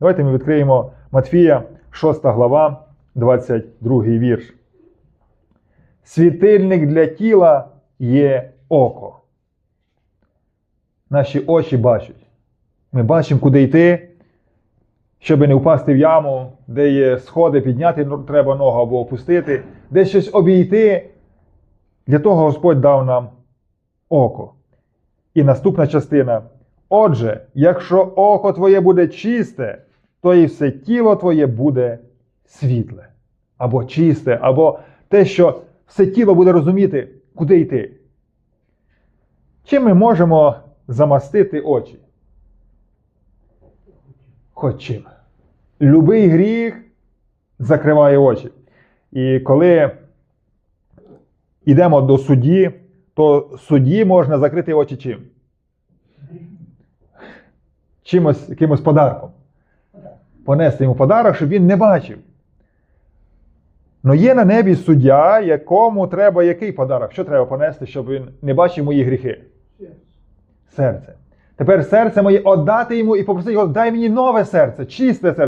Давайте ми відкриємо Матфія, 6 глава, 22 вірш. Світильник для тіла є око. Наші очі бачать. Ми бачимо, куди йти, щоб не впасти в яму, де є сходи, підняти треба ногу або опустити, де щось обійти. Для того Господь дав нам око. І наступна частина. Отже, якщо око твоє буде чисте, то і все тіло твоє буде світле, або чисте, або те, що все тіло буде розуміти, куди йти. Чим ми можемо замастити очі? Хоч чим. Любий гріх закриває очі. І коли йдемо до судді, то судді можна закрити очі чим? Чимось, якимось подарком. Понести йому подарок, щоб він не бачив. Ну є на небі суддя, якому треба який подарок? Що треба понести, щоб він не бачив мої гріхи? Серце. Тепер серце моє отдати йому і попросити його, дай мені нове серце, чисте серце.